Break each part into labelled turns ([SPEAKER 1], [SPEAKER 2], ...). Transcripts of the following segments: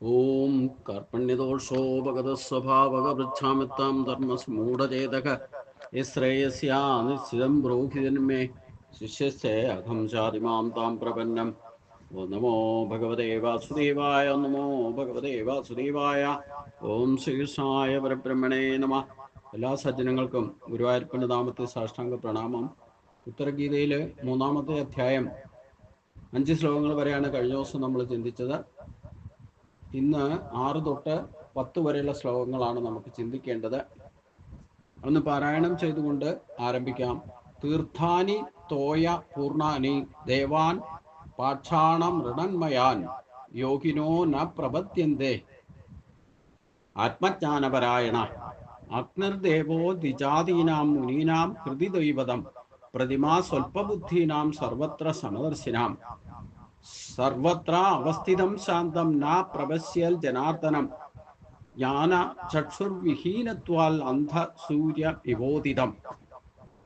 [SPEAKER 1] ഓം കർപ്പണ്യദോഷോപഗതസ്വഭാവകപൃച്ഛാമിത്താം ധർമ്മസ്മൂഢചേതക യശ്രേയസ്യാ നിശ്ചിതം ബ്രൂഹിതന്മേ ശിഷ്യസ്യ അഹം ചാതിമാം താം പ്രപന്നം ഓ നമോ ഭഗവതേ വാസുദേവായ നമോ ഭഗവതേ വാസുദേവായ ഓം ശ്രീകൃഷ്ണായ പരബ്രഹ്മണേ നമ എല്ലാ സജ്ജനങ്ങൾക്കും ഗുരുവായൂരപ്പന്റെ നാമത്തെ സാഷ്ടാംഗ പ്രണാമം. ഉത്തരഗീതയിലെ മൂന്നാമത്തെ അധ്യായം അഞ്ച് ശ്ലോകങ്ങൾ വരെയാണ് കഴിഞ്ഞ ദിവസം നമ്മൾ ചിന്തിച്ചത്. ഇന്ന് ആറ് തൊട്ട് പത്ത് വരെയുള്ള ശ്ലോകങ്ങളാണ് നമുക്ക് ചിന്തിക്കേണ്ടത്. അന്ന് പാരായണം ചെയ്തുകൊണ്ട് ആരംഭിക്കാം. തീർത്ഥാനി തോയ പൂർണാനി ദേവാൻ പാക്ഷാണം ഋണന്മയാൻ യോഗിനോ ന പ്രപത്യന്തേ ആത്മജ്ഞാനപരായണ അഗ്നിർദേവോ ദ്വിജാതീനാം മുനീനാം കൃതി ദൈവതം പ്രതിമാ സ്വൽപബുദ്ധീനാം സർവത്ര സമദർശിനാം. സർവത്ര അവസ്ഥിതം ശാന്തം നാ പ്രവശ്യൽ ജനാർദ്ദനം. ജ്ഞാന ചക്ഷുർവിഹീനത്വാൽ അന്ധ സൂര്യ വിബോധിതം.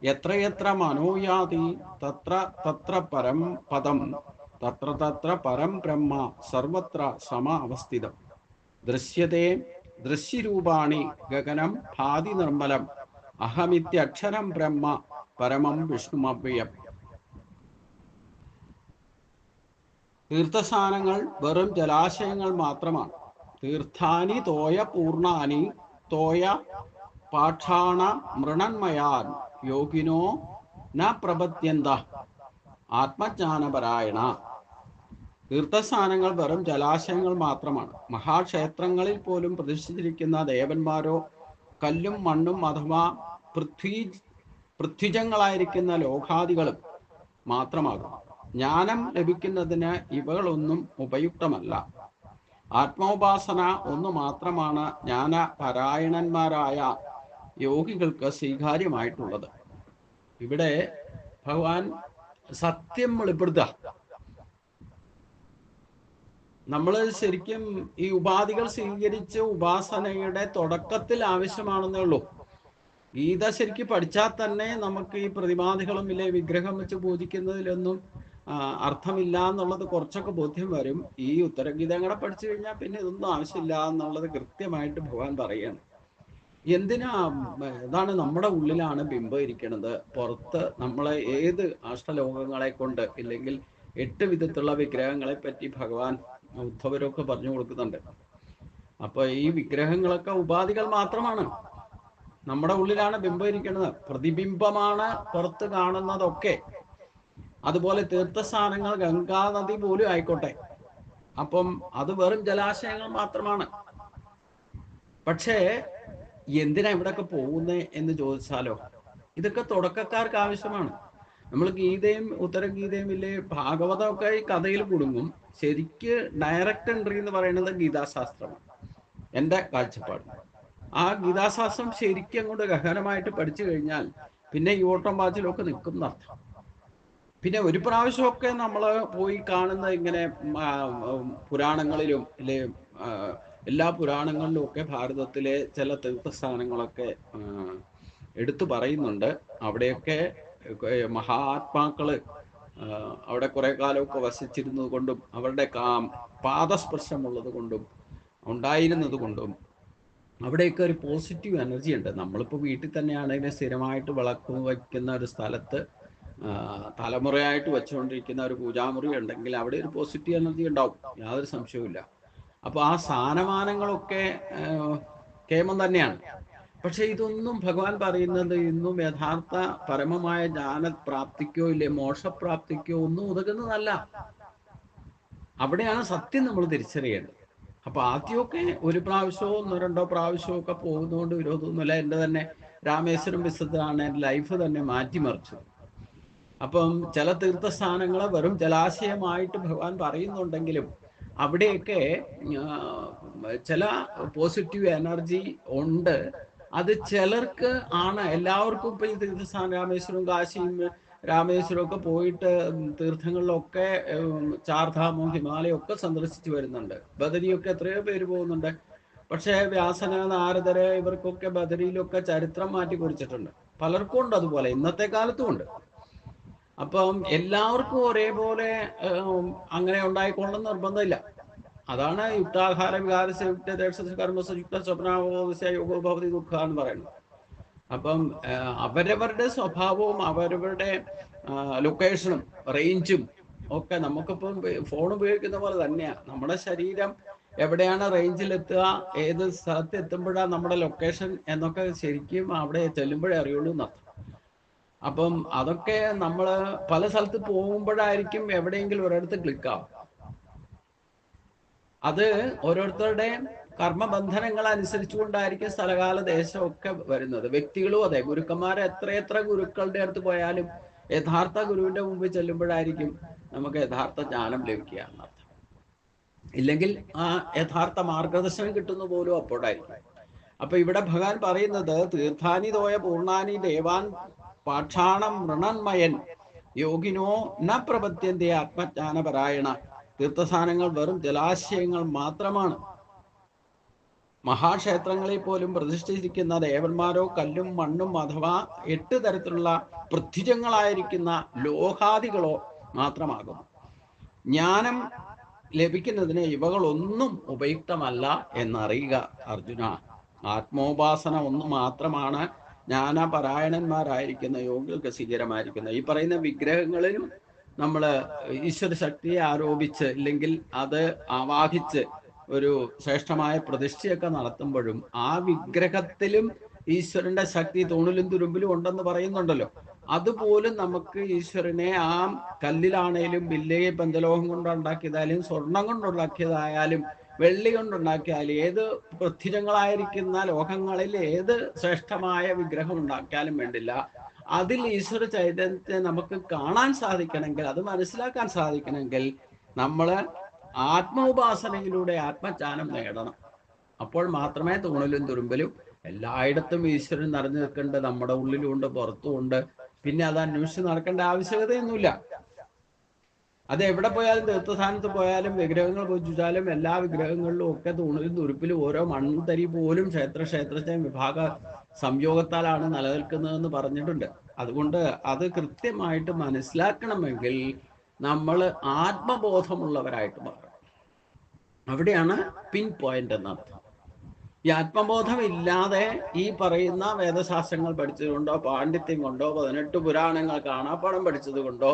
[SPEAKER 1] എത്രയെത്ര മനോയാതി തത്ര തത്ര പരം പദം തത്ര തത്ര പരം ബ്രഹ്മ സർവത്ര സമ അവസ്ഥിതം. ദൃശ്യത്തെ ദൃശ്യരൂപാണി ഗഗനം ഭാതി നിർമ്മലം. അഹമിത്യക്ഷരം ബ്രഹ്മ പരമം വിഷ്ണുമവ്യം തീർത്ഥസ്ഥാനങ്ങൾ വെറും ജലാശയങ്ങൾ മാത്രമാണ്. തീർത്ഥാനി തോയ പൂർണാനി തോയ പാഠാണ മൃണന്മയാൻ യോഗിനോ ന പ്രപത്യന്ത ആത്മജ്ഞാനപരായണ. തീർത്ഥസ്ഥാനങ്ങൾ വെറും ജലാശയങ്ങൾ മാത്രമാണ്. മഹാക്ഷേത്രങ്ങളിൽ പോലും പ്രതിഷ്ഠിച്ചിരിക്കുന്ന ദേവന്മാരോ കല്ലും മണ്ണും അഥവാ പൃഥ്വി പൃഥ്വിജങ്ങളായിരിക്കുന്ന ലോകാദികളും മാത്രമാകും ജ്ഞാനം ലഭിക്കുന്നതിന് ഇവകളൊന്നും ഉപയുക്തമല്ല. ആത്മോപാസന ഒന്ന് മാത്രമാണ് ജ്ഞാന പാരായണന്മാരായ യോഗികൾക്ക് സ്വീകാര്യമായിട്ടുള്ളത്. ഇവിടെ ഭഗവാൻ സത്യം വെളിപ്പെടുത്തുക. നമ്മൾ ശരിക്കും ഈ ഉപാധികൾ സ്വീകരിച്ച് ഉപാസനയുടെ തുടക്കത്തിൽ ആവശ്യമാണെന്നേ ഉള്ളൂ. ഗീത ശരിക്കും പഠിച്ചാൽ തന്നെ നമുക്ക് ഈ പ്രതിമാധികളും ഇല്ലേ വിഗ്രഹം വെച്ച് പൂജിക്കുന്നതിലൊന്നും അർത്ഥമില്ല എന്നുള്ളത് കുറച്ചൊക്കെ ബോധ്യം വരും. ഈ ഉത്തരഗീത കൂടെ പഠിച്ചു കഴിഞ്ഞാൽ പിന്നെ ഇതൊന്നും ആവശ്യമില്ല എന്നുള്ളത് കൃത്യമായിട്ട് ഭഗവാൻ പറയാണ്. എന്തിനാ ഇതാണ് നമ്മുടെ ഉള്ളിലാണ് ബിംബം ഇരിക്കുന്നത് പുറത്ത് നമ്മളെ ഏത് അഷ്ടലോകങ്ങളെ കൊണ്ട് ഇല്ലെങ്കിൽ എട്ട് വിധത്തിലുള്ള വിഗ്രഹങ്ങളെ പറ്റി ഭഗവാൻ ഉദ്ധവരൊക്കെ പറഞ്ഞു കൊടുക്കുന്നുണ്ട്. അപ്പൊ ഈ വിഗ്രഹങ്ങളൊക്കെ ഉപാധികൾ മാത്രമാണ്. നമ്മുടെ ഉള്ളിലാണ് ബിംബം ഇരിക്കുന്നത് പ്രതിബിംബമാണ് പുറത്ത് കാണുന്നതൊക്കെ. അതുപോലെ തീർത്ഥസ്ഥാനങ്ങൾ ഗംഗാനദി പോലും ആയിക്കോട്ടെ. അപ്പം അത് വെറും ജലാശയങ്ങൾ മാത്രമാണ്. പക്ഷേ എന്തിനാ ഇവിടൊക്കെ പോകുന്നേ എന്ന് ചോദിച്ചാലോ? ഇതൊക്കെ തുടക്കക്കാർക്ക് ആവശ്യമാണ്. നമ്മൾ ഗീതയും ഉത്തരഗീതയും ഇല്ലേ ഭാഗവതമൊക്കെ ഈ കഥയിൽ കുടുങ്ങും. ശരിക്ക് ഡയറക്റ്റ് എൻട്രി എന്ന് പറയുന്നത് ഗീതാശാസ്ത്രമാണ്. എന്റെ കാഴ്ചപ്പാട്. ആ ഗീതാശാസ്ത്രം ശരിക്കും അങ്ങോട്ട് ഗഹനമായിട്ട് പഠിച്ചു കഴിഞ്ഞാൽ പിന്നെ ഈ ഓട്ടം വാച്ചിലൊക്കെ നിൽക്കും പിന്നെ ഒരു പ്രാവശ്യമൊക്കെ നമ്മൾ പോയി കാണുന്ന ഇങ്ങനെ പുരാണങ്ങളിലും അല്ലെ എല്ലാ പുരാണങ്ങളിലും ഒക്കെ ഭാരതത്തിലെ ചില തീർത്ഥസ്ഥാനങ്ങളൊക്കെ എടുത്തു പറയുന്നുണ്ട്. അവിടെയൊക്കെ മഹാത്മാക്കൾ അവിടെ കുറെ കാലമൊക്കെ വസിച്ചിരുന്നത് കൊണ്ടും അവരുടെ പാദസ്പർശമുള്ളത് കൊണ്ടും ഉണ്ടായിരുന്നത് കൊണ്ടും അവിടെയൊക്കെ ഒരു പോസിറ്റീവ് എനർജി ഉണ്ട്. നമ്മളിപ്പോൾ വീട്ടിൽ തന്നെയാണെങ്കിലും സ്ഥിരമായിട്ട് വിളക്ക് വയ്ക്കുന്ന ഒരു സ്ഥലത്ത് തലമുറയായിട്ട് വെച്ചുകൊണ്ടിരിക്കുന്ന ഒരു പൂജാമുറി ഉണ്ടെങ്കിൽ അവിടെ ഒരു പോസിറ്റീവ് എനർജി ഉണ്ടാവും. യാതൊരു സംശയവുമില്ല. അപ്പോൾ ആ സ്ഥാനമാനങ്ങളൊക്കെ കേമം തന്നെയാണ്. പക്ഷെ ഇതൊന്നും ഭഗവാൻ പറയുന്നത് ഇന്നും യഥാർത്ഥ പരമമായ ജ്ഞാനപ്രാപ്തിക്കോ ഇല്ലേ മോക്ഷപ്രാപ്തിക്കോ ഒന്നും ഉതകുന്നതല്ല. അവിടെയാണ് സത്യം നമ്മൾ തിരിച്ചറിയേണ്ടത്. അപ്പൊ ആദ്യമൊക്കെ ഒരു പ്രാവശ്യമോ ഒന്നോ രണ്ടോ പ്രാവശ്യമോ ഒക്കെ പോകുന്നതുകൊണ്ട് വിരോധമൊന്നുമില്ല. എന്റെ തന്നെ രാമേശ്വരം വിശുദ്ധമാണ് എന്റെ ലൈഫ് തന്നെ മാറ്റിമറിച്ചു അപ്പം ചില തീർത്ഥസ്ഥാനങ്ങളെ വെറും ജലാശയമായിട്ട് ഭഗവാൻ പറയുന്നുണ്ടെങ്കിലും അവിടെയൊക്കെ ചില പോസിറ്റീവ് എനർജി ഉണ്ട്. അത് ചിലർക്ക് ആണ്. എല്ലാവർക്കും ഇപ്പൊ ഈ തീർത്ഥസ്ഥാനം രാമേശ്വരം കാശിയും രാമേശ്വരം ഒക്കെ പോയിട്ട് തീർത്ഥങ്ങളിലൊക്കെ ചാർധാമോ ഹിമാലയം ഒക്കെ സന്ദർശിച്ചു വരുന്നുണ്ട്. ബദരിയൊക്കെ എത്രയോ പേര് പോകുന്നുണ്ട്. പക്ഷേ വ്യാസന നാരദരെ ഇവർക്കൊക്കെ ബദരിയിലൊക്കെ ചരിത്രം മാറ്റി കുറിച്ചിട്ടുണ്ട്. പലർക്കും ഉണ്ട് അതുപോലെ. ഇന്നത്തെ കാലത്തും ഉണ്ട്. അപ്പം എല്ലാവർക്കും ഒരേപോലെ അങ്ങനെ ഉണ്ടായിക്കൊള്ളുന്ന നിർബന്ധമില്ല. അതാണ് യുക്താഹാര വികാരസ്യ യുക്തദേശ കർമ്മസ യുക്ത സ്വപ്നാവോസ്യ യോഗോ ഭവതി ദുഃഖ എന്ന് പറയുന്നത്. അപ്പം അവരവരുടെ സ്വഭാവവും അവരവരുടെ ലൊക്കേഷനും റേഞ്ചും ഒക്കെ നമുക്കിപ്പം ഫോൺ ഉപയോഗിക്കുന്ന പോലെ തന്നെയാണ് നമ്മുടെ ശരീരം എവിടെയാണ് റേഞ്ചിൽ എത്തുക ഏത് സ്ഥലത്ത് എത്തുമ്പോഴാണ് നമ്മുടെ ലൊക്കേഷൻ എന്നൊക്കെ ശരിക്കും അവിടെ ചെല്ലുമ്പോഴേ അറിയുള്ളൂ എന്നർത്ഥം. അപ്പം അതൊക്കെ നമ്മൾ പല സ്ഥലത്ത് പോകുമ്പോഴായിരിക്കും എവിടെയെങ്കിലും ഒരിടത്ത് ക്ലിക്ക് ആവും അത് ഓരോരുത്തരുടെ കർമ്മബന്ധനങ്ങൾ അനുസരിച്ചുകൊണ്ടായിരിക്കും സ്ഥലകാല ദേശമൊക്കെ വരുന്നത്. വ്യക്തികളും അതെ ഗുരുക്കന്മാർ എത്ര ഗുരുക്കളുടെ അടുത്ത് പോയാലും യഥാർത്ഥ ഗുരുവിന്റെ മുമ്പിൽ ചെല്ലുമ്പോഴായിരിക്കും നമുക്ക് യഥാർത്ഥ ജ്ഞാനം ലഭിക്കുക എന്നർത്ഥം. ഇല്ലെങ്കിൽ ആ യഥാർത്ഥ മാർഗദർശനം കിട്ടുന്ന പോലും അപ്പോഴായിരിക്കും. അപ്പൊ ഇവിടെ ഭഗവാൻ പറയുന്നത് തീർത്ഥാനി തോയ പൂർണാനി ദേവാൻ പാഠാണം മൃണന്മയൻ. യോഗിനോ ന പ്രപത്യന്റെ ആത്മജ്ഞാനപരായണ. തീർത്ഥസ്ഥാനങ്ങൾ വെറും ജലാശയങ്ങൾ മാത്രമാണ്. മഹാക്ഷേത്രങ്ങളിൽ പോലും പ്രതിഷ്ഠിച്ചിരിക്കുന്ന ദേവന്മാരോ കല്ലും മണ്ണും അഥവാ എട്ട് തരത്തിലുള്ള പൃഥ്വിജങ്ങളായിരിക്കുന്ന ലോഹാദികളോ മാത്രമാകും ജ്ഞാനം ലഭിക്കുന്നതിന് ഇവകളൊന്നും ഉപയുക്തമല്ല എന്നറിയുക അർജുന. ആത്മോപാസന ഒന്ന് മാത്രമാണ് ജ്ഞാനപരായണന്മാരായിരിക്കുന്ന യോഗികൾക്ക് സ്വീകരമായിരിക്കുന്നത് ഈ പറയുന്ന വിഗ്രഹങ്ങളിലും നമ്മൾ ഈശ്വര ശക്തിയെ ആരോപിച്ച് ഇല്ലെങ്കിൽ അത് ആവാഹിച്ച് ഒരു ശ്രേഷ്ഠമായ പ്രതിഷ്ഠയൊക്കെ നടത്തുമ്പോഴും ആ വിഗ്രഹത്തിലും ഈശ്വരന്റെ ശക്തി തൂണിലും തുരുമ്പിലും ഉണ്ടെന്ന് പറയുന്നുണ്ടല്ലോ. അതുപോലും നമുക്ക് ഈശ്വരനെ ആ കല്ലിലാണേലും വില്ലയെ പഞ്ചലോഹം കൊണ്ടുണ്ടാക്കിയതായാലും സ്വർണം കൊണ്ടുണ്ടാക്കിയതായാലും വെള്ളി കൊണ്ടുണ്ടാക്കിയാൽ ഏത് പൃഥ്വിജങ്ങളായിരിക്കുന്ന ലോകങ്ങളിൽ ഏത് ശ്രേഷ്ഠമായ വിഗ്രഹം ഉണ്ടാക്കിയാലും വേണ്ടില്ല. അതിൽ ഈശ്വര ചൈതന്യത്തെ നമുക്ക് കാണാൻ സാധിക്കണമെങ്കിൽ അത് മനസ്സിലാക്കാൻ സാധിക്കണമെങ്കിൽ നമ്മൾ ആത്മോപാസനയിലൂടെ ആത്മജ്ഞാനം നേടണം. അപ്പോൾ മാത്രമേ തൂണിലും തുരുമ്പലും എല്ലായിടത്തും ഈശ്വരൻ നിറഞ്ഞു നിൽക്കേണ്ടത് നമ്മുടെ ഉള്ളിലുണ്ട് പുറത്തുമുണ്ട്. പിന്നെ അത് അന്വേഷിച്ച് നടക്കേണ്ട ആവശ്യകതയൊന്നുമില്ല. അത് എവിടെ പോയാലും തീർത്ഥസ്ഥാനത്ത് പോയാലും വിഗ്രഹങ്ങൾ പൂജിച്ചാലും എല്ലാ വിഗ്രഹങ്ങളിലും ഒക്കെ തൂണിലും തുരുപ്പിലും ഓരോ മൺതരി പോലും ക്ഷേത്ര ക്ഷേത്രത്തെ വിഭാഗ സംയോഗത്താലാണ് നിലനിൽക്കുന്നതെന്ന് പറഞ്ഞിട്ടുണ്ട്. അതുകൊണ്ട് അത് കൃത്യമായിട്ട് മനസ്സിലാക്കണമെങ്കിൽ നമ്മൾ ആത്മബോധമുള്ളവരായിട്ട് മാറണം അവിടെയാണ് പിൻ പോയിന്റ് എന്നർത്ഥം. ഈ ആത്മബോധം ഇല്ലാതെ ഈ പറയുന്ന വേദശാസ്ത്രങ്ങൾ പഠിച്ചതുകൊണ്ടോ പാണ്ഡിത്യം കൊണ്ടോ പതിനെട്ട് പുരാണങ്ങൾ കാണാപ്പാടം പഠിച്ചത് കൊണ്ടോ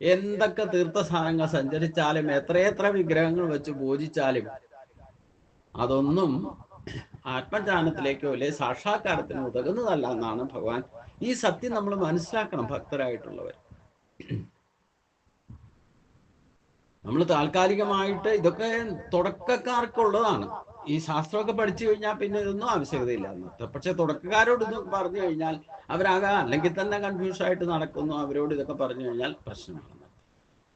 [SPEAKER 1] എന്തൊക്കെ തീർത്ഥസ്ഥാനങ്ങൾ സഞ്ചരിച്ചാലും എത്രയെത്ര വിഗ്രഹങ്ങൾ വെച്ച് പൂജിച്ചാലും അതൊന്നും ആത്മജ്ഞാനത്തിലേക്കോ അല്ലെ സാക്ഷാത്കാരത്തിന് ഉതകുന്നതല്ല എന്നാണ് ഭഗവാൻ ഈ സത്യം നമ്മൾ മനസ്സിലാക്കണം ഭക്തരായിട്ടുള്ളവർ. നമ്മൾ താൽക്കാലികമായിട്ട് ഇതൊക്കെ തുടക്കക്കാർക്കുള്ളതാണ്. ഈ ശാസ്ത്രമൊക്കെ പഠിച്ചു കഴിഞ്ഞാൽ പിന്നെ ഇതൊന്നും ആവശ്യകതയില്ല. എന്നർത്ഥം പക്ഷെ തുടക്കക്കാരോട് ഇത് പറഞ്ഞു കഴിഞ്ഞാൽ അവരാകെ അല്ലെങ്കിൽ തന്നെ കൺഫ്യൂഷൻ ആയിട്ട് നടക്കുന്നു. അവരോട് ഇതൊക്കെ പറഞ്ഞു കഴിഞ്ഞാൽ പ്രശ്നമാണ്.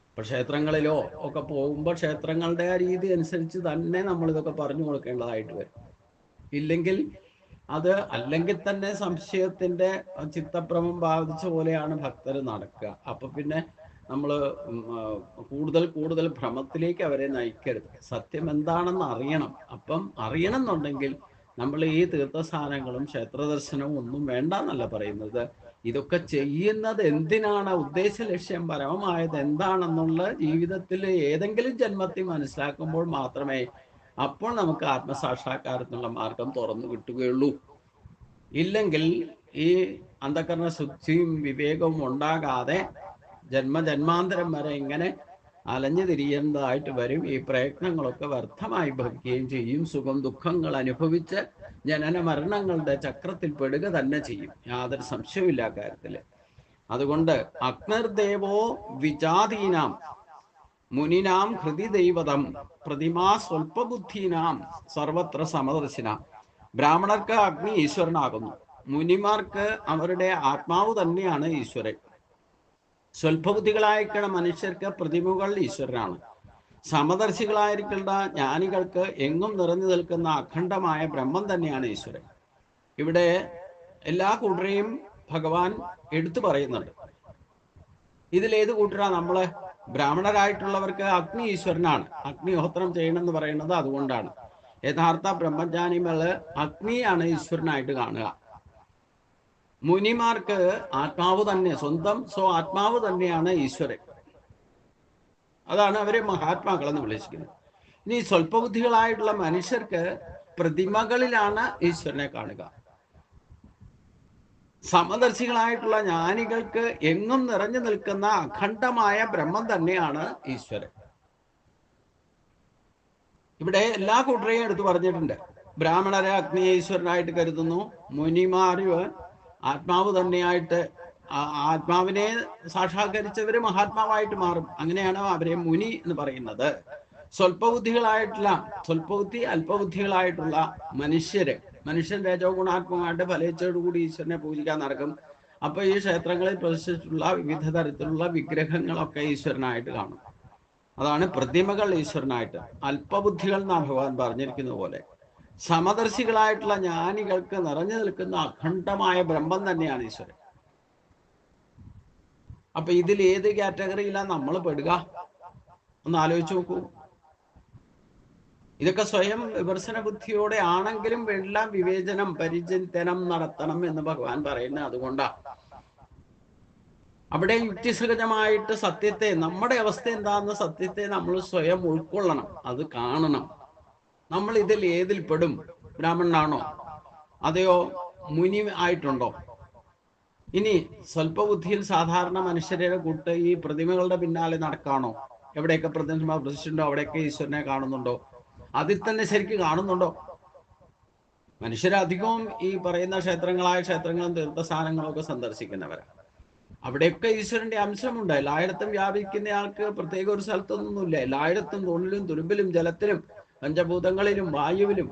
[SPEAKER 1] ഇപ്പൊ ക്ഷേത്രങ്ങളിലോ ഒക്കെ പോകുമ്പോൾ ക്ഷേത്രങ്ങളുടെ ആ രീതി അനുസരിച്ച് തന്നെ നമ്മൾ ഇതൊക്കെ പറഞ്ഞു കൊടുക്കേണ്ടതായിട്ട് വരും. ഇല്ലെങ്കിൽ അത് അല്ലെങ്കിൽ തന്നെ സംശയത്തിന്റെ ചിത്തഭ്രമം ബാധിച്ച പോലെയാണ് ഭക്തർ നടക്കുക. അപ്പൊ പിന്നെ നമ്മൾ കൂടുതൽ കൂടുതൽ ഭ്രമത്തിലേക്ക് അവരെ നയിക്കരുത്. സത്യം എന്താണെന്ന് അറിയണം. അപ്പം അറിയണം എന്നുണ്ടെങ്കിൽ നമ്മൾ ഈ തീർത്ഥസ്ഥാനങ്ങളും ക്ഷേത്രദർശനവും ഒന്നും വേണ്ട എന്നല്ല പറയുന്നത്. ഇതൊക്കെ ചെയ്യുന്നത് എന്തിനാണ്? ഉദ്ദേശ ലക്ഷ്യം പരമമായത് എന്താണെന്നുള്ള ജീവിതത്തിൽ ഏതെങ്കിലും ജന്മത്തിൽ മനസ്സിലാക്കുമ്പോൾ മാത്രമേ അപ്പോൾ നമുക്ക് ആത്മസാക്ഷാത്കാരത്തിനുള്ള മാർഗം തുറന്നു കിട്ടുകയുള്ളൂ. ഇല്ലെങ്കിൽ ഈ അന്ധകരണ ശുദ്ധിയും വിവേകവും ഉണ്ടാകാതെ ജന്മജന്മാന്തരം വരെ ഇങ്ങനെ അലഞ്ഞു തിരിയേണ്ടതായിട്ട് വരും. ഈ പ്രയത്നങ്ങളൊക്കെ വ്യർത്ഥമായി ഭവിക്കുകയും ചെയ്യും. സുഖം ദുഃഖങ്ങൾ അനുഭവിച്ച് ജനന മരണങ്ങളുടെ ചക്രത്തിൽ പെടുക തന്നെ ചെയ്യും. യാതൊരു സംശയമില്ല കാര്യത്തിൽ. അതുകൊണ്ട് അഗ്നിർദേവോ വിജാതീനാം മുനിനാം ഹൃതി ദൈവതം പ്രതിമാ സ്വൽപബുദ്ധീനാം സർവത്ര സമദർശിന. ബ്രാഹ്മണർക്ക് അഗ്നി ഈശ്വരനാകുന്നു. മുനിമാർക്ക് അവരുടെ ആത്മാവ് തന്നെയാണ് ഈശ്വരൻ. സ്വൽപബുദ്ധികളായിരിക്കുന്ന മനുഷ്യർക്ക് പ്രതിമകൾ ഈശ്വരനാണ്. സമദർശികളായിരിക്കുന്ന ജ്ഞാനികൾക്ക് എങ്ങും നിറഞ്ഞു നിൽക്കുന്ന അഖണ്ഡമായ ബ്രഹ്മം തന്നെയാണ് ഈശ്വരൻ. ഇവിടെ എല്ലാ കൂട്ടരെയും ഭഗവാൻ എടുത്തു പറയുന്നുണ്ട്. ഇതിലേത് കൂട്ടരാ? നമ്മൾ ബ്രാഹ്മണരായിട്ടുള്ളവർക്ക് അഗ്നി ഈശ്വരനാണ്. അഗ്നിഹോത്രം ചെയ്യണമെന്ന് പറയുന്നത് അതുകൊണ്ടാണ്. യഥാർത്ഥ ബ്രഹ്മജ്ഞാനികൾ അഗ്നിയാണ് ഈശ്വരനായിട്ട് കാണുക. മുനിമാർക്ക് ആത്മാവ് തന്നെ സ്വന്തം സ്വ ആത്മാവ് തന്നെയാണ് ഈശ്വരൻ. അതാണ് അവരെ മഹാത്മാക്കളെന്ന് വിളിച്ചിരിക്കുന്നത്. ഇനി സ്വല്പബുദ്ധികളായിട്ടുള്ള മനുഷ്യർക്ക് പ്രതിമകളിലാണ് ഈശ്വരനെ കാണുക. സമദർശികളായിട്ടുള്ള ജ്ഞാനികൾക്ക് എങ്ങും നിറഞ്ഞു നിൽക്കുന്ന അഖണ്ഡമായ ബ്രഹ്മം തന്നെയാണ് ഈശ്വരൻ. ഇവിടെ എല്ലാ കൂട്ടരെയും എടുത്തു പറഞ്ഞിട്ടുണ്ട്. ബ്രാഹ്മണരെ അഗ്നിയെ ഈശ്വരനായിട്ട് കരുതുന്നു. മുനിമാര് ആത്മാവ് തന്നെയായിട്ട് ആത്മാവിനെ സാക്ഷാത്കരിച്ചവര് മഹാത്മാവായിട്ട് മാറും. അങ്ങനെയാണ് അവരെ മുനി എന്ന് പറയുന്നത്. സ്വല്പബുദ്ധികളായിട്ടുള്ള സ്വല്പബുദ്ധി അല്പബുദ്ധികളായിട്ടുള്ള മനുഷ്യര് മനുഷ്യൻ രജോ ഗുണാത്മകമായിട്ട് ഫലിച്ചോടുകൂടി ഈശ്വരനെ പൂജിക്കാൻ നടക്കും. അപ്പൊ ഈ ക്ഷേത്രങ്ങളിൽ പ്രതിഷ്ഠിച്ചിട്ടുള്ള വിവിധ തരത്തിലുള്ള വിഗ്രഹങ്ങളൊക്കെ ഈശ്വരനായിട്ട് കാണും. അതാണ് പ്രതിമകൾ ഈശ്വരനായിട്ട്. അല്പബുദ്ധികൾ എന്നാണ് ഭഗവാൻ പറഞ്ഞിരിക്കുന്ന പോലെ. സമദർശികളായിട്ടുള്ള ജ്ഞാനികൾക്ക് നിറഞ്ഞു നിൽക്കുന്ന അഖണ്ഡമായ ബ്രഹ്മം തന്നെയാണ് ഈശ്വരൻ. അപ്പൊ ഇതിൽ ഏത് കാറ്റഗറിയിലാണ് നമ്മൾ പെടുക? ഒന്ന് ആലോചിച്ച് നോക്കൂ. ഇതൊക്കെ സ്വയം വിമർശന ബുദ്ധിയോടെ ആണെങ്കിലും എല്ലാം വിവേചനം പരിചിന്തനം നടത്തണം എന്ന് ഭഗവാൻ പറയുന്നത് അതുകൊണ്ടാ. അവിടെ യുക്തിസഹജമായിട്ട് സത്യത്തെ നമ്മുടെ അവസ്ഥ എന്താണെന്ന് സത്യത്തെ നമ്മൾ സ്വയം ഉൾക്കൊള്ളണം അത് കാണണം. നമ്മൾ ഇതിൽ ഏതിൽ പെടും? ബ്രാഹ്മണനാണോ? അതെയോ മുനി ആയിട്ടുണ്ടോ? ഇനി സ്വല്പബുദ്ധിയിൽ സാധാരണ മനുഷ്യരുടെ കൂട്ട് ഈ പ്രതിമകളുടെ പിന്നാലെ നടക്കാണോ? എവിടെയൊക്കെ പ്രതിമ പ്രസിഡന്റോ അവിടെയൊക്കെ ഈശ്വരനെ കാണുന്നുണ്ടോ? അതിൽ തന്നെ ശരിക്കും കാണുന്നുണ്ടോ? മനുഷ്യരധികവും ഈ പറയുന്ന ക്ഷേത്രങ്ങളായ ക്ഷേത്രങ്ങളും തീർത്ഥസ്ഥാനങ്ങളും ഒക്കെ സന്ദർശിക്കുന്നവരാണ് അവിടെയൊക്കെ ഈശ്വരന്റെ അംശമുണ്ട്. എല്ലായിടത്തും വ്യാപിക്കുന്നയാൾക്ക് പ്രത്യേക ഒരു സ്ഥലത്തൊന്നുമില്ല. എല്ലായിടത്തും തൊണ്ണിലും തുരുമ്പിലും ജലത്തിലും പഞ്ചഭൂതങ്ങളിലും വായുവിലും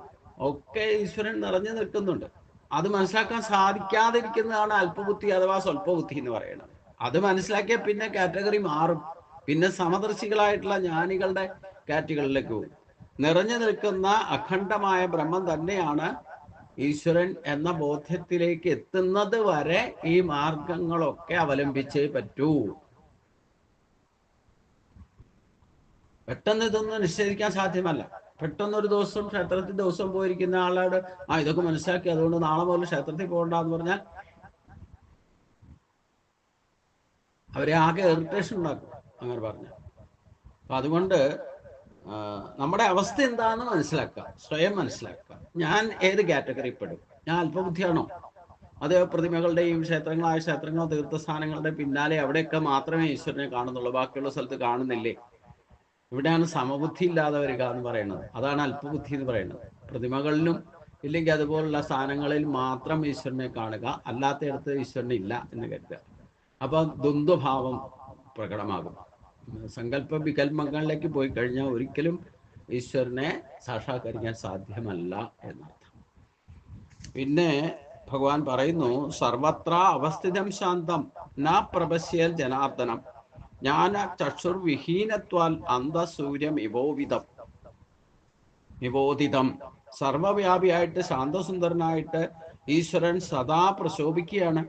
[SPEAKER 1] ഒക്കെ ഈശ്വരൻ നിറഞ്ഞു നിൽക്കുന്നുണ്ട്. അത് മനസ്സിലാക്കാൻ സാധിക്കാതിരിക്കുന്നതാണ് അല്പബുദ്ധി അഥവാ സ്വല്പബുദ്ധി എന്ന് പറയുന്നത്. അത് മനസ്സിലാക്കിയ പിന്നെ കാറ്റഗറി മാറും. പിന്നെ സമദർശികളായിട്ടുള്ള ജ്ഞാനികളുടെ കാറ്റഗറിയിലേക്ക് പോകും. നിറഞ്ഞു നിൽക്കുന്ന അഖണ്ഡമായ ബ്രഹ്മം തന്നെയാണ് ഈശ്വരൻ എന്ന ബോധ്യത്തിലേക്ക് എത്തുന്നത് വരെ ഈ മാർഗങ്ങളൊക്കെ അവലംബിച്ചേ പറ്റൂ. പെട്ടെന്ന് ഇതൊന്നും നിശ്ചയിക്കാൻ സാധ്യമല്ല. പെട്ടെന്ന് ഒരു ദിവസം ക്ഷേത്രത്തിൽ ദിവസം പോയിരിക്കുന്ന ആളോട് ആ ഇതൊക്കെ മനസ്സിലാക്കി. അതുകൊണ്ട് നാളെ മുതൽ ക്ഷേത്രത്തിൽ പോകണ്ട എന്ന് പറഞ്ഞാൽ അവരെ ആകെ ഇറിറ്റേഷൻ ഉണ്ടാക്കും അങ്ങനെ പറഞ്ഞ അപ്പൊ അതുകൊണ്ട് നമ്മുടെ അവസ്ഥ എന്താണെന്ന് മനസ്സിലാക്കുക. സ്വയം മനസ്സിലാക്കുക. ഞാൻ ഏത് കാറ്റഗറി പെടും ഞാൻ അല്പബുദ്ധിയാണോ? അത് പ്രതിമകളുടെയും ക്ഷേത്രങ്ങളായ ക്ഷേത്രങ്ങളോ തീർത്ഥസ്ഥാനങ്ങളുടെ പിന്നാലെ അവിടെയൊക്കെ മാത്രമേ ഈശ്വരനെ കാണുന്നുള്ളൂ. ബാക്കിയുള്ള സ്ഥലത്ത് കാണുന്നില്ലേ? ഇവിടെയാണ് സമബുദ്ധി ഇല്ലാതെ വരിക എന്ന് പറയുന്നത്. അതാണ് അല്പബുദ്ധി എന്ന് പറയുന്നത്. പ്രതിമകളിലും ഇല്ലെങ്കിൽ അതുപോലുള്ള സ്ഥാനങ്ങളിൽ മാത്രം ഈശ്വരനെ കാണുക അല്ലാത്തയിടത്ത് ഈശ്വരനെ ഇല്ല എന്ന് കരുതുക. അപ്പൊ ദ്വന്ദ്വഭാവം പ്രകടമാകും. സങ്കല്പ വികല്പങ്ങളിലേക്ക് പോയി കഴിഞ്ഞാൽ ഒരിക്കലും ഈശ്വരനെ സാക്ഷാത്കരിക്കാൻ സാധ്യമല്ല എന്നർത്ഥം. പിന്നെ ഭഗവാൻ പറയുന്നു സർവത്ര അവസ്ഥിതം ശാന്തം ന പ്രപശ്യൽ ജനാർദ്ദനം. ജ്ഞാന ചക്ഷുർവിഹീനത്വാൽ അന്തസൂര്യം ഇവോവിധം നിബോധിതം സർവവ്യാപിയായിട്ട് ശാന്തസുന്ദരനായിട്ട് ഈശ്വരൻ സദാ പ്രശോഭിക്കുകയാണ്.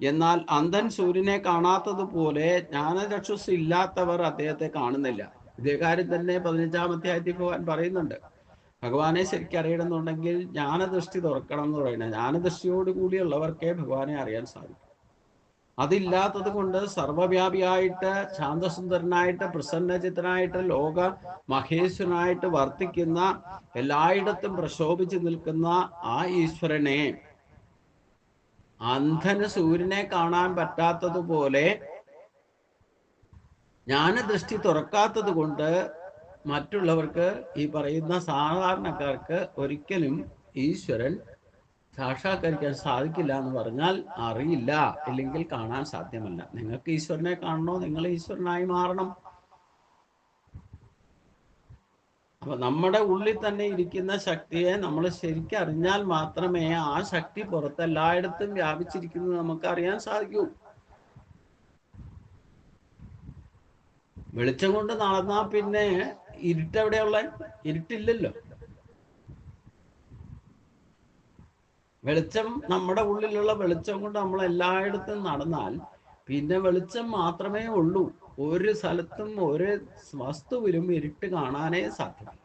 [SPEAKER 1] എന്നാൽ അന്ധൻ സൂര്യനെ കാണാത്തതുപോലെ ജ്ഞാനചക്ഷുസ് ഇല്ലാത്തവർ അദ്ദേഹത്തെ കാണുന്നില്ല. ഇതേ കാര്യം തന്നെ പതിനഞ്ചാം അധ്യായത്തിൽ ഭഗവാൻ പറയുന്നുണ്ട്. ഭഗവാനെ ശരിക്കും അറിയണമെന്നുണ്ടെങ്കിൽ ജ്ഞാനദൃഷ്ടി തുറക്കണം എന്ന് പറയുന്നത്. ജ്ഞാനദൃഷ്ടിയോട് കൂടിയുള്ളവർക്കേ ഭഗവാനെ അറിയാൻ സാധിക്കും. അതില്ലാത്തത് കൊണ്ട് സർവവ്യാപിയായിട്ട് ശാന്തസുന്ദരനായിട്ട് പ്രസന്നചിത്തനായിട്ട് ലോക മഹേശ്വരനായിട്ട് വർത്തിക്കുന്ന എല്ലായിടത്തും പ്രശോഭിച്ചു നിൽക്കുന്ന ആ ഈശ്വരനെ അന്ധന് സൂര്യനെ കാണാൻ പറ്റാത്തതുപോലെ ജ്ഞാനദൃഷ്ടി തുറക്കാത്തത് കൊണ്ട് മറ്റുള്ളവർക്ക് ഈ പറയുന്ന സാധാരണക്കാർക്ക് ഒരിക്കലും ഈശ്വരൻ സാക്ഷാത്കരിക്കാൻ സാധിക്കില്ല എന്ന് പറഞ്ഞാൽ അറിയില്ല ഇല്ലെങ്കിൽ കാണാൻ സാധ്യമല്ല. നിങ്ങൾക്ക് ഈശ്വരനെ കാണണോ? നിങ്ങൾ ഈശ്വരനായി മാറണം. അപ്പൊ നമ്മുടെ ഉള്ളിൽ തന്നെ ഇരിക്കുന്ന ശക്തിയെ നമ്മൾ ശരിക്കും അറിഞ്ഞാൽ മാത്രമേ ആ ശക്തി പുറത്ത് എല്ലായിടത്തും വ്യാപിച്ചിരിക്കുന്നത് നമുക്ക് അറിയാൻ സാധിക്കൂ. വെളിച്ചം കൊണ്ട് നടന്നാ പിന്നെ ഇരുട്ടെവിടെയുള്ള ഇരുട്ടില്ലല്ലോ. വെളിച്ചം നമ്മുടെ ഉള്ളിലുള്ള വെളിച്ചം കൊണ്ട് നമ്മൾ എല്ലായിടത്തും നടന്നാൽ പിന്നെ വെളിച്ചം മാത്രമേ ഉള്ളൂ. ഒരു സ്ഥലത്തും ഒരു വസ്തുവിലും ഇരുട്ട് കാണാനേ സാധ്യമല്ല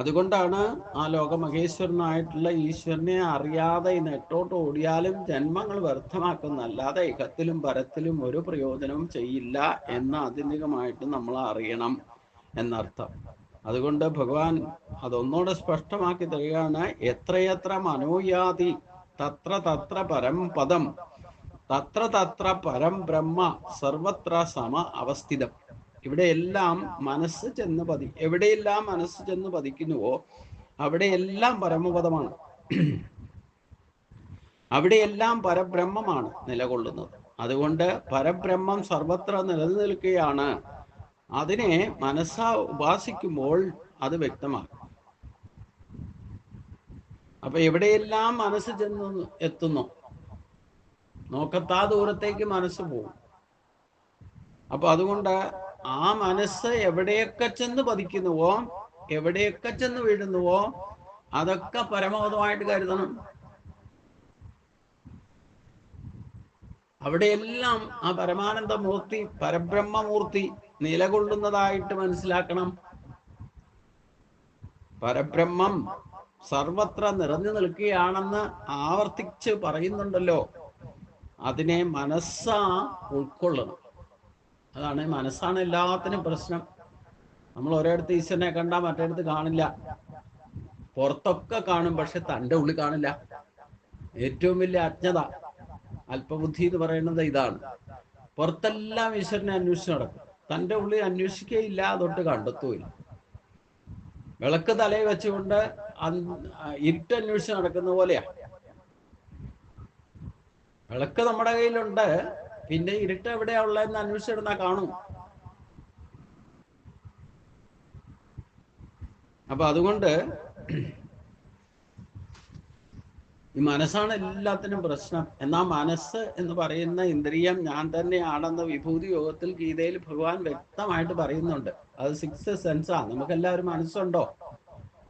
[SPEAKER 1] അതുകൊണ്ടാണ് ആ ലോകമഹേശ്വരനായിട്ടുള്ള ഈശ്വരനെ അറിയാതെ നെട്ടോട്ട് ഓടിയാലും ജന്മങ്ങൾ വ്യർത്ഥമാക്കുന്ന. അല്ലാതെ ഇഹത്തിലും പരത്തിലും ഒരു പ്രയോജനവും ചെയ്യില്ല എന്ന് ആത്യന്തികമായിട്ട് നമ്മൾ അറിയണം എന്നർത്ഥം. അതുകൊണ്ട് ഭഗവാൻ അതൊന്നുകൂടെ സ്പഷ്ടമാക്കി തരികയാണ്. എത്രയെത്ര മനോയാതി തത്ര തത്ര പരം പദം തത്ര തത്ര പരം ബ്രഹ്മ സർവത്ര സമ അവസ്ഥിതം. ഇവിടെയെല്ലാം മനസ്സ് ചെന്ന് പതി എവിടെയെല്ലാം മനസ്സ് ചെന്ന് പതിക്കുന്നുവോ അവിടെയെല്ലാം പരമപദമാണ്. അവിടെയെല്ലാം പരബ്രഹ്മമാണ് നിലകൊള്ളുന്നത്. അതുകൊണ്ട് പരബ്രഹ്മം സർവത്ര നിലനിൽക്കുകയാണ്. അതിനെ മനസ്സാ ഉപാസിക്കുമ്പോൾ അത് വ്യക്തമാകും. അപ്പൊ എവിടെയെല്ലാം മനസ്സ് ചെന്ന് എത്തുന്നു? നോക്കത്താ ദൂരത്തേക്ക് മനസ്സ് പോകും. അപ്പൊ അതുകൊണ്ട് ആ മനസ്സ് എവിടെയൊക്കെ ചെന്ന് പതിക്കുന്നുവോ എവിടെയൊക്കെ ചെന്ന് വീഴുന്നുവോ അതൊക്കെ പരമോധമായിട്ട് കരുതണം. അവിടെയെല്ലാം ആ പരമാനന്ദ മൂർത്തി പരബ്രഹ്മമൂർത്തി നിലകൊള്ളുന്നതായിട്ട് മനസ്സിലാക്കണം. പരബ്രഹ്മം സർവത്ര നിറഞ്ഞു നിൽക്കുകയാണെന്ന് ആവർത്തിച്ച് പറയുന്നുണ്ടല്ലോ. അതിനെ മനസ്സാ ഉൾക്കൊള്ളണം. അതാണ് മനസ്സാണ് എല്ലാത്തിനും പ്രശ്നം. നമ്മൾ ഒരിടത്ത് ഈശ്വരനെ കണ്ടാൽ മറ്റേടത്ത് കാണില്ല. പുറത്തൊക്കെ കാണും പക്ഷെ തന്റെ ഉള്ളിൽ കാണില്ല. ഏറ്റവും വലിയ അജ്ഞത. അല്പബുദ്ധി എന്ന് പറയുന്നത് ഇതാണ്. പുറത്തെല്ലാം ഈശ്വരനെ അന്വേഷിച്ച് നടക്കും. തന്റെ ഉള്ളിൽ അന്വേഷിക്കുകയില്ല അതൊട്ട് കണ്ടെത്തുകയില്ല വിളക്ക് തലയിൽ വെച്ചുകൊണ്ട് ഇരുട്ട് അന്വേഷിച്ച് നടക്കുന്ന പോലെയാ. വിളക്ക് നമ്മുടെ കയ്യിലുണ്ട്. പിന്നെ ഇരുട്ട് എവിടെയാ ഉള്ളതെന്ന് അന്വേഷിച്ചിരുന്നാ കാണും. അപ്പൊ അതുകൊണ്ട് ഈ മനസ്സാണ് എല്ലാത്തിനും പ്രശ്നം. എന്നാ മനസ്സ് എന്ന് പറയുന്ന ഇന്ദ്രിയം ഞാൻ തന്നെയാണെന്ന് വിഭൂതി യോഗത്തിൽ ഗീതയിൽ ഭഗവാൻ വ്യക്തമായിട്ട് പറയുന്നുണ്ട്. അത് സിക്സ് സെൻസാ നമുക്ക് എല്ലാവരും മനസ്സുണ്ടോ?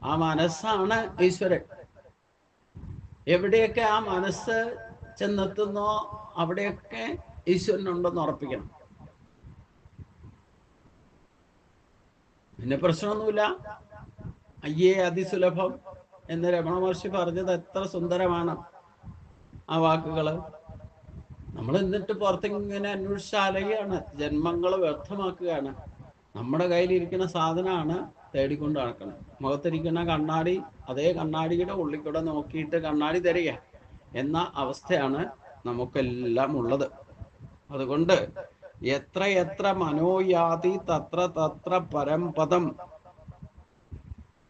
[SPEAKER 1] ആ മനസ്സാണ് ഈശ്വരൻ. എവിടെയൊക്കെ ആ മനസ്സ് ചെന്നെത്തുന്നോ അവിടെയൊക്കെ ഈശ്വരനുണ്ടെന്ന് ഉറപ്പിക്കണം. പിന്നെ പ്രശ്നമൊന്നുമില്ല. അയ്യേ അതിസുലഭം. എന്ന് രമണ മഹർഷി പറഞ്ഞത് എത്ര സുന്ദരമാണ് ആ വാക്കുകൾ. നമ്മൾ എന്നിട്ട് പുറത്തിങ്ങനെ അന്വേഷിച്ചാലുകയാണ് ജന്മങ്ങൾ വ്യർത്ഥമാക്കുകയാണ്. നമ്മുടെ കയ്യിലിരിക്കുന്ന സാധനമാണ് തേടിക്കൊണ്ട് നടക്കണം. മുഖത്തിരിക്കുന്ന കണ്ണാടി അതേ കണ്ണാടിയുടെ ഉള്ളിക്കൂടെ നോക്കിയിട്ട് കണ്ണാടി തരിക എന്ന അവസ്ഥയാണ് നമുക്കെല്ലാം ഉള്ളത്. അതുകൊണ്ട് എത്ര എത്ര മനോയാതി തത്ര തത്ര പരംപദം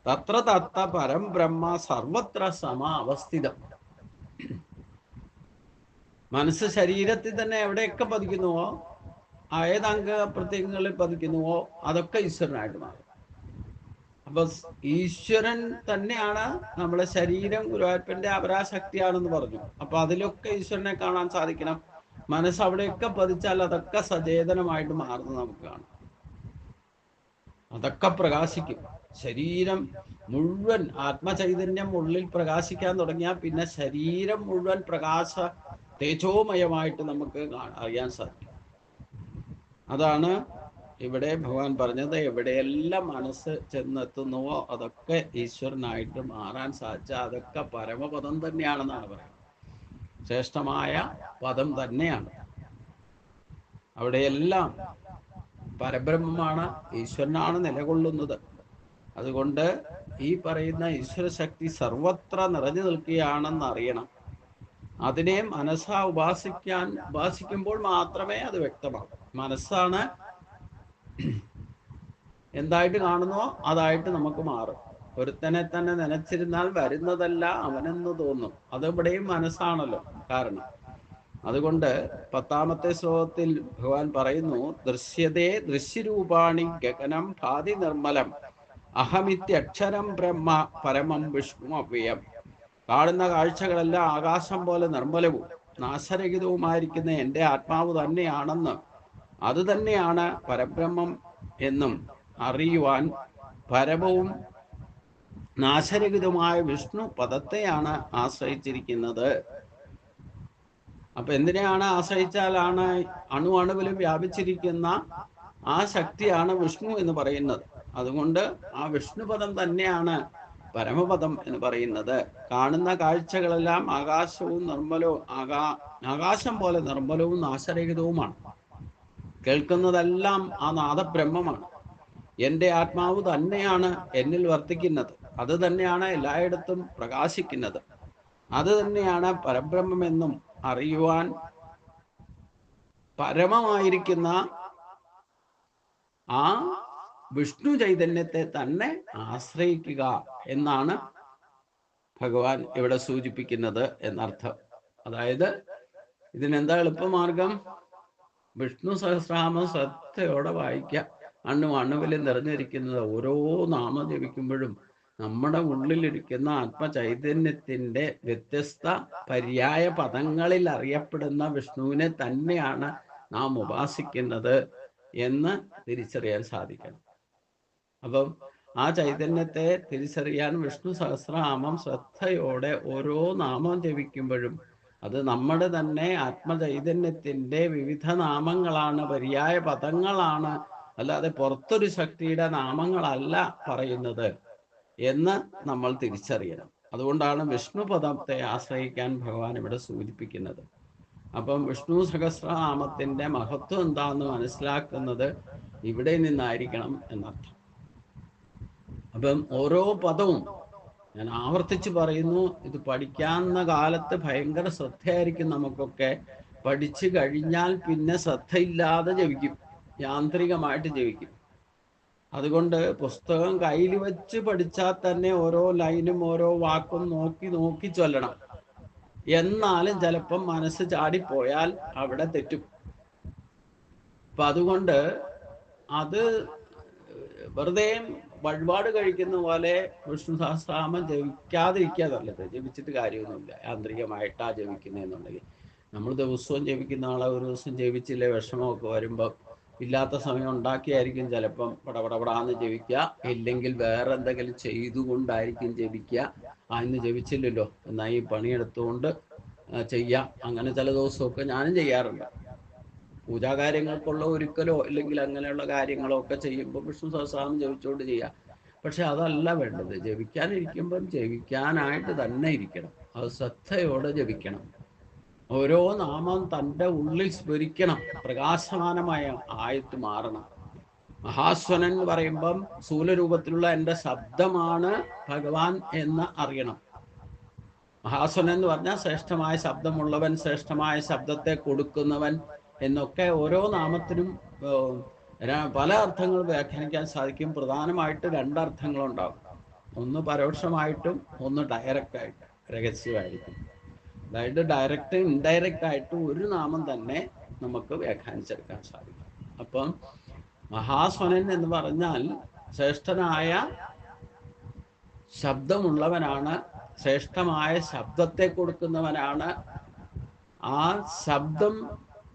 [SPEAKER 1] തത്ര തത്ത പരം ബ്രഹ്മ സർവത്ര സമ അവസ്ഥിതം. മനസ്സ് ശരീരത്തിൽ തന്നെ എവിടെയൊക്കെ പതിക്കുന്നുവോ ഏതംഗ പ്രത്യേകങ്ങളിൽ പതിക്കുന്നുവോ അതൊക്കെ ഈശ്വരനായിട്ട് മാറും. അപ്പൊ ഈശ്വരൻ തന്നെയാണ് നമ്മുടെ ശരീരം ഗുരുവായൂരപ്പന്റെ അപരാശക്തിയാണെന്ന് പറഞ്ഞു. അപ്പൊ അതിലൊക്കെ ഈശ്വരനെ കാണാൻ സാധിക്കണം. മനസ്സ് അവിടെയൊക്കെ പതിച്ചാൽ അതൊക്കെ സചേതനമായിട്ട് മാറുന്നത് നമുക്ക് കാണാം. അതൊക്കെ പ്രകാശിക്കും. ശരീരം മുഴുവൻ ആത്മചൈതന്യം ഉള്ളിൽ പ്രകാശിക്കാൻ തുടങ്ങിയാൽ പിന്നെ ശരീരം മുഴുവൻ പ്രകാശ തേജോമയമായിട്ട് നമുക്ക് അറിയാൻ സാധിക്കും. അതാണ് ഇവിടെ ഭഗവാൻ പറഞ്ഞത് എവിടെയെല്ലാം മനസ്സ് ചെന്നെത്തുന്നുവോ അതൊക്കെ ഈശ്വരനായിട്ട് മാറാൻ സാധിച്ച അതൊക്കെ പരമപദം തന്നെയാണെന്നാണ് പറയുന്നത്. ശ്രേഷ്ഠമായ പദം തന്നെയാണ്. അവിടെയെല്ലാം പരബ്രഹ്മമാണ് ഈശ്വരനാണ് നിലകൊള്ളുന്നത്. അതുകൊണ്ട് ഈ പറയുന്ന ഈശ്വരശക്തി സർവത്ര നിറഞ്ഞു നിൽക്കുകയാണെന്ന് അറിയണം. അതിനെ മനസ്സാ ഉപാസിക്കാൻ ഉപാസിക്കുമ്പോൾ മാത്രമേ അത് വ്യക്തമാകൂ. മനസ്സാണ് എന്തായിട്ട് കാണുന്നോ അതായിട്ട് നമുക്ക് മാറും. ഒരുത്തനെ തന്നെ നനച്ചിരുന്നാൽ വരുന്നതല്ല അവനെന്ന് തോന്നും. അതിവിടെയും മനസ്സാണല്ലോ കാരണം. അതുകൊണ്ട് പത്താമത്തെ ശ്ലോകത്തിൽ ഭഗവാൻ പറയുന്നു ദൃശ്യതേ ദൃശ്യരൂപാണി ഗഗനം ഭാതി നിർമ്മലം. അഹമിത്യക്ഷരം ബ്രഹ്മ പരമം വിഷ്ണു അവ്യയം. കാണുന്ന കാഴ്ചകളെല്ലാം ആകാശം പോലെ നിർമ്മലവും നാശരഹിതവുമായിരിക്കുന്ന എന്റെ ആത്മാവ് തന്നെയാണെന്ന് അത് തന്നെയാണ് പരബ്രഹ്മം എന്നും അറിയുവാൻ പരമവും നാശരഹിതവുമായ വിഷ്ണു പദത്തെയാണ് ആശ്രയിച്ചിരിക്കുന്നത്. അപ്പൊ എന്തിനെയാണ് ആശ്രയിച്ചാലാണ് അണു അണുവിലും വ്യാപിച്ചിരിക്കുന്ന ആ ശക്തിയാണ് വിഷ്ണു എന്ന് പറയുന്നത്. അതുകൊണ്ട് ആ വിഷ്ണുപദം തന്നെയാണ് പരമപദം എന്ന് പറയുന്നത്. കാണുന്ന കാഴ്ചകളെല്ലാം ആകാശവും നിർമ്മലവും ആകാ ആകാശം പോലെ നിർമ്മലവും നാശരഹിതവുമാണ്. കേൾക്കുന്നതെല്ലാം ആ നാദബ്രഹ്മമാണ്. എന്റെ ആത്മാവ് തന്നെയാണ് എന്നിൽ വർത്തിക്കുന്നത്. അത് തന്നെയാണ് എല്ലായിടത്തും പ്രകാശിക്കുന്നത്. അത് തന്നെയാണ് പരബ്രഹ്മമെന്നും അറിയുവാൻ പരമമായിരിക്കുന്ന ആ വിഷ്ണു ചൈതന്യത്തെ തന്നെ ആശ്രയിക്കുക എന്നാണ് ഭഗവാൻ ഇവിടെ സൂചിപ്പിക്കുന്നത് എന്നർത്ഥം. അതായത് ഇതിനെന്താ എളുപ്പമാർഗം? വിഷ്ണു സഹസ്രാമ ശ്രദ്ധയോടെ വായിക്കുക. അണ്ണു അണ്ണുവിലും നിറഞ്ഞിരിക്കുന്നത് ഓരോ നാമ ജപിക്കുമ്പോഴും നമ്മുടെ ഉള്ളിലിരിക്കുന്ന ആത്മചൈതന്യത്തിന്റെ വ്യത്യസ്ത പര്യായ പദങ്ങളിൽ അറിയപ്പെടുന്ന വിഷ്ണുവിനെ തന്നെയാണ് നാം ഉപാസിക്കുന്നത് എന്ന് തിരിച്ചറിയാൻ സാധിക്കണം. അപ്പം ആ ചൈതന്യത്തെ തിരിച്ചറിയാൻ വിഷ്ണു സഹസ്രനാമം ശ്രദ്ധയോടെ ഓരോ നാമം ജപിക്കുമ്പോഴും അത് നമ്മുടെ തന്നെ ആത്മചൈതന്യത്തിന്റെ വിവിധ നാമങ്ങളാണ് പര്യായ പദങ്ങളാണ് അല്ലാതെ പുറത്തൊരു ശക്തിയുടെ നാമങ്ങളല്ല പറയുന്നത് എന്ന് നമ്മൾ തിരിച്ചറിയണം. അതുകൊണ്ടാണ് വിഷ്ണു പദത്തെ ആശ്രയിക്കാൻ ഭഗവാൻ ഇവിടെ സൂചിപ്പിക്കുന്നത്. അപ്പം വിഷ്ണു സഹസ്രനാമത്തിന്റെ മഹത്വം എന്താന്ന് മനസ്സിലാക്കുന്നത് ഇവിടെ നിന്നായിരിക്കണം എന്നർത്ഥം. അപ്പം ഓരോ പദവും ഞാൻ ആവർത്തിച്ച് പറയുന്നു ഇത് പഠിക്കാവുന്ന കാലത്ത് ഭയങ്കര ശ്രദ്ധയായിരിക്കും നമുക്കൊക്കെ. പഠിച്ചു കഴിഞ്ഞാൽ പിന്നെ ശ്രദ്ധയില്ലാതെ ജപിക്കും യാന്ത്രികമായിട്ട് ജപിക്കും അതുകൊണ്ട് പുസ്തകം കയ്യിൽ വെച്ച് പഠിച്ചാൽ തന്നെ ഓരോ ലൈനും ഓരോ വാക്കും നോക്കി നോക്കി ചൊല്ലണം. എന്നാലും ചിലപ്പം മനസ്സ് ചാടിപ്പോയാൽ അവിടെ തെറ്റും. അപ്പൊ അതുകൊണ്ട് അത് വെറുതെ വഴിപാട് കഴിക്കുന്ന പോലെ വിഷ്ണു സഹസ്രാമം ജപിക്കാതിരിക്കുക നല്ലത് ജപിച്ചിട്ട് കാര്യമൊന്നുമില്ല. യാന്ത്രികമായിട്ടാ ജപിക്കുന്നതെന്നുണ്ടെങ്കിൽ. നമ്മൾ ദിവസവും ജപിക്കുന്ന ആളെ ഒരു ദിവസം ജപിച്ചില്ലേ വിഷമമൊക്കെ വരുമ്പോൾ ഇല്ലാത്ത സമയം ഉണ്ടാക്കിയായിരിക്കും ചിലപ്പം പടപടപടാന്ന് ജപിക്കുക. ഇല്ലെങ്കിൽ വേറെ എന്തെങ്കിലും ചെയ്തുകൊണ്ടായിരിക്കും ജപിക്കുക. ആ ഇന്ന് ജപിച്ചില്ലല്ലോ. എന്നാൽ ഈ പണിയെടുത്തുകൊണ്ട് ചെയ്യാം. അങ്ങനെ ചില ദിവസമൊക്കെ ഞാനും ചെയ്യാറുണ്ട്. പൂജാകാര്യങ്ങൾക്കുള്ള ഒരുക്കലോ അല്ലെങ്കിൽ അങ്ങനെയുള്ള കാര്യങ്ങളോ ഒക്കെ ചെയ്യുമ്പോൾ വിഷ്ണു സഹസ്രാമം ജപിച്ചുകൊണ്ട് ചെയ്യാം. പക്ഷെ അതല്ല വേണ്ടത്. ജപിക്കാനിരിക്കുമ്പം ജപിക്കാനായിട്ട് തന്നെ ഇരിക്കണം. അത് ശ്രദ്ധയോടെ ജപിക്കണം. ഓരോ നാമം തന്റെ ഉള്ളിൽ സ്മരിക്കണം. പ്രകാശമാനമായ ആയിട്ട് മാറണം. മഹാസ്വനൻ എന്ന് പറയുമ്പം സ്ഥൂലരൂപത്തിലുള്ള എന്റെ ശബ്ദമാണ് ഭഗവാൻ എന്ന് അറിയണം. മഹാസ്വനൻ എന്ന് പറഞ്ഞാൽ ശ്രേഷ്ഠമായ ശബ്ദമുള്ളവൻ ശ്രേഷ്ഠമായ ശബ്ദത്തെ കൊടുക്കുന്നവൻ എന്നൊക്കെ ഓരോ നാമത്തിനും പല അർത്ഥങ്ങൾ വ്യാഖ്യാനിക്കാൻ സാധിക്കും. പ്രധാനമായിട്ട് രണ്ടർത്ഥങ്ങളുണ്ടാകും ഒന്ന് പരോക്ഷമായിട്ടും ഒന്ന് ഡയറക്റ്റ് ആയിട്ട് രഹസ്യമായിരിക്കും. അതായത് ഡയറക്റ്റ് ഇൻഡയറക്റ്റ് ആയിട്ട് ഒരു നാമം തന്നെ നമുക്ക് വ്യാഖ്യാനിച്ചെടുക്കാൻ സാധിക്കും. അപ്പം മഹാസ്വനൻ എന്ന് പറഞ്ഞാൽ ശ്രേഷ്ഠനായ ശബ്ദമുള്ളവനാണ്. ശ്രേഷ്ഠമായ ശബ്ദത്തെ കൊടുക്കുന്നവനാണ്. ആ ശബ്ദം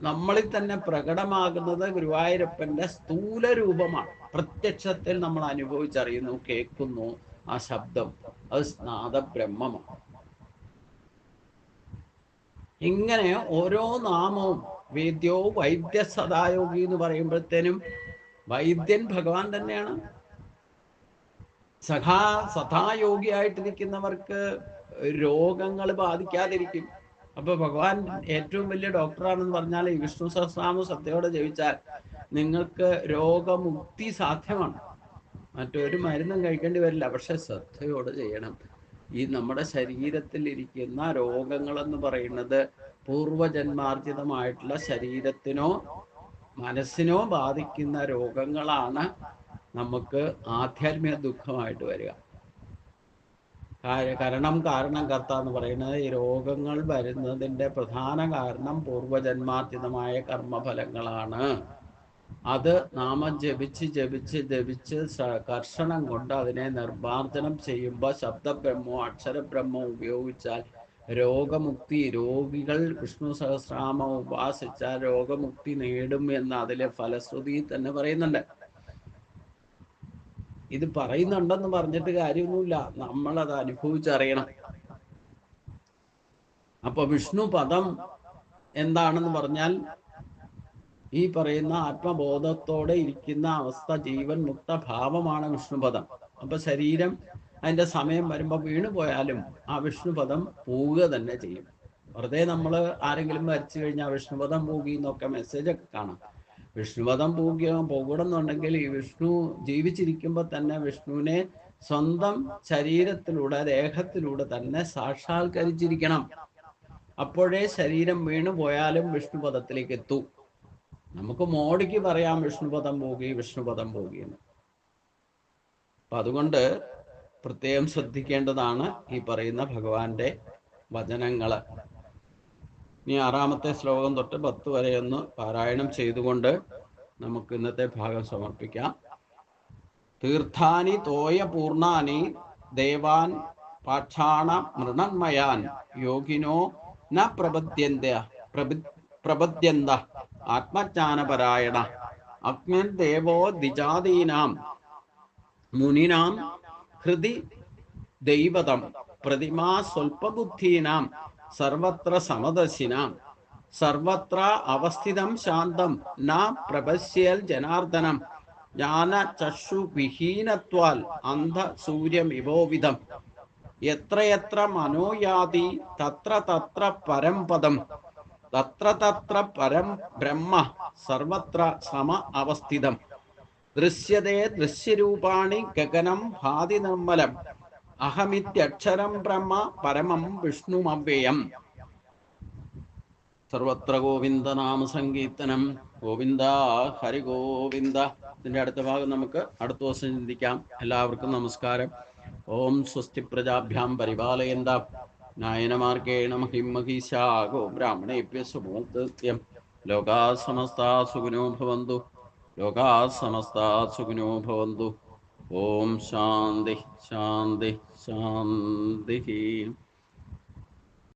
[SPEAKER 1] നമ്മളിൽ തന്നെ പ്രകടമാകുന്നത് ഗുരുവായൂരപ്പന്റെ സ്ഥൂല രൂപമാണ്. പ്രത്യക്ഷത്തിൽ നമ്മൾ അനുഭവിച്ചറിയുന്നു കേൾക്കുന്നു ആ ശബ്ദം. അത് നാദബ്രഹ്മമാണ് ഇങ്ങനെ ഓരോ നാമവും വേദ്യോ വൈദ്യ സദായോഗി എന്ന് പറയുമ്പോഴത്തേനും വൈദ്യൻ ഭഗവാൻ തന്നെയാണ്. സഖാ സദായോഗിയായിട്ട് നിൽക്കുന്നവർക്ക് രോഗങ്ങൾ ബാധിക്കാതിരിക്കും. അപ്പൊ ഭഗവാൻ ഏറ്റവും വലിയ ഡോക്ടറാണെന്ന് പറഞ്ഞാൽ ഈ വിഷ്ണു സഹസ്രാമ ശ്രദ്ധയോടെ ജപിച്ചാൽ നിങ്ങൾക്ക് രോഗമുക്തി സാധ്യമാണ്. മറ്റൊരു മരുന്നും കഴിക്കേണ്ടി വരില്ല. പക്ഷെ ശ്രദ്ധയോടെ ചെയ്യണം. ഈ നമ്മുടെ ശരീരത്തിൽ ഇരിക്കുന്ന രോഗങ്ങളെന്ന് പറയുന്നത് പൂർവജന്മാർജിതമായിട്ടുള്ള ശരീരത്തിനോ മനസ്സിനോ ബാധിക്കുന്ന രോഗങ്ങളാണ് നമുക്ക് ആധ്യാത്മിക ദുഃഖമായിട്ട് വരിക. കരണം കാരണം കർത്ത എന്ന് പറയുന്നത് ഈ രോഗങ്ങൾ വരുന്നതിന്റെ പ്രധാന കാരണം പൂർവജന്മാർജിതമായ കർമ്മഫലങ്ങളാണ്. അത് നാമം ജപിച്ച് ജപിച്ച് ജപിച്ച് കർഷണം കൊണ്ട് അതിനെ നിർമ്മാർജനം ചെയ്യുമ്പോൾ ശബ്ദബ്രഹ്മോ അക്ഷരബ്രഹ്മോ ഉപയോഗിച്ചാൽ രോഗമുക്തി രോഗികൾ വിഷ്ണു സഹസ്രാമം ഉപാസിച്ചാൽ രോഗമുക്തി നേടും എന്ന് അതിലെ ഫലശ്രുതി തന്നെ പറയുന്നുണ്ട്. ഇത് പറയുന്നുണ്ടെന്ന് പറഞ്ഞിട്ട് കാര്യമൊന്നുമില്ല. നമ്മൾ അത് അനുഭവിച്ചറിയണം. അപ്പൊ വിഷ്ണു പദം എന്താണെന്ന് പറഞ്ഞാൽ ഈ പറയുന്ന ആത്മബോധത്തോടെ ഇരിക്കുന്ന അവസ്ഥ ജീവൻ മുക്ത ഭാവമാണ് വിഷ്ണുപദം അപ്പൊ ശരീരം അതിന്റെ സമയം വരുമ്പോൾ വീണു പോയാലും ആ വിഷ്ണുപദം പോവുക തന്നെ ചെയ്യും. വെറുതെ നമ്മൾ ആരെങ്കിലും മരിച്ചു കഴിഞ്ഞാൽ വിഷ്ണുപദം പോകി എന്നൊക്കെ മെസ്സേജ് ഒക്കെ കാണാം. വിഷ്ണുപദം പോവുകയോ പോകണമെന്നുണ്ടെങ്കിൽ ഈ വിഷ്ണു ജീവിച്ചിരിക്കുമ്പോൾ തന്നെ വിഷ്ണുവിനെ സ്വന്തം ശരീരത്തിലൂടെ ദേഹത്തിലൂടെ തന്നെ സാക്ഷാത്കരിച്ചിരിക്കണം. അപ്പോഴേ ശരീരം വീണു പോയാലും വിഷ്ണുപദത്തിലേക്ക് എത്തൂ. നമുക്ക് മോടിക്ക് പറയാം വിഷ്ണുപദം പോകി വിഷ്ണുപദം പോകി എന്ന് അപ്പൊ അതുകൊണ്ട് പ്രത്യേകം ശ്രദ്ധിക്കേണ്ടതാണ് ഈ പറയുന്ന ഭഗവാന്റെ വചനങ്ങൾ. ഇനി ആറാമത്തെ ശ്ലോകം തൊട്ട് പത്ത് വരെ ഒന്ന് പാരായണം ചെയ്തുകൊണ്ട് നമുക്ക് ഇന്നത്തെ ഭാഗം സമർപ്പിക്കാം. തീർത്ഥാനി തോയ പൂർണാനി ദേവാൻ പാക്ഷാണ മൃണന്മയാൻ യോഗിനോ ന പ്രബദ്ധ്യന്ത പ്രപദ്യന്ത ആത്മജ്ഞാനപരായണ അഗ്നിർ ദേവോ ദ്വിജാതീനാം മുനിനാം ഹൃദി ദൈവതം പ്രതിമാ സ്വൽപബുദ്ധീനാം സർവത്ര സമദശിനാം സർവത്ര അവസ്ഥിതം ശാന്തം. ന പ്രപശ്യൽ ജനാർദ്ദനം. ജ്ഞാന ചക്ഷു വിഹീനത്വാൽ അന്ധ സൂര്യം ഇവോവിധം. എത്രയെത്ര മനോയാതി തത്ര തത്ര പരംപദം തത്ര തത്ര പരം ബ്രഹ്മ സർവത്ര സമ അവസ്ഥിതം. ദൃശ്യതേ ദൃശ്യരൂപാണി ഗഗനം ഭാതി നിർമ്മലം. അഹമിത്യക്ഷരം ബ്രഹ്മ പരമം വിഷ്ണുമവ്യയം. സർവത്ര ഗോവിന്ദ നാമ സങ്കീർത്തനം ഗോവിന്ദ ഹരി ഗോവിന്ദ ഇതിന്റെ അടുത്ത ഭാഗം നമുക്ക് അടുത്ത ദിവസം ചിന്തിക്കാം. എല്ലാവർക്കും നമസ്കാരം. ഓം സ്വസ്തി പ്രജാഭ്യാം പരിപാലയന്ത. നായനമാർഗേണ മഹിമഹിശാഗോ ബ്രാഹ്മണേഭ്യ സുമോത്യം ലോകാ സമസ്ത സുഖിനോ ഭവന്തു. ലോകാ സമസ്ത സുഖിനോ ഭവന്തു. ഓം ശാന്തി ശാന്തി. ശാന്തി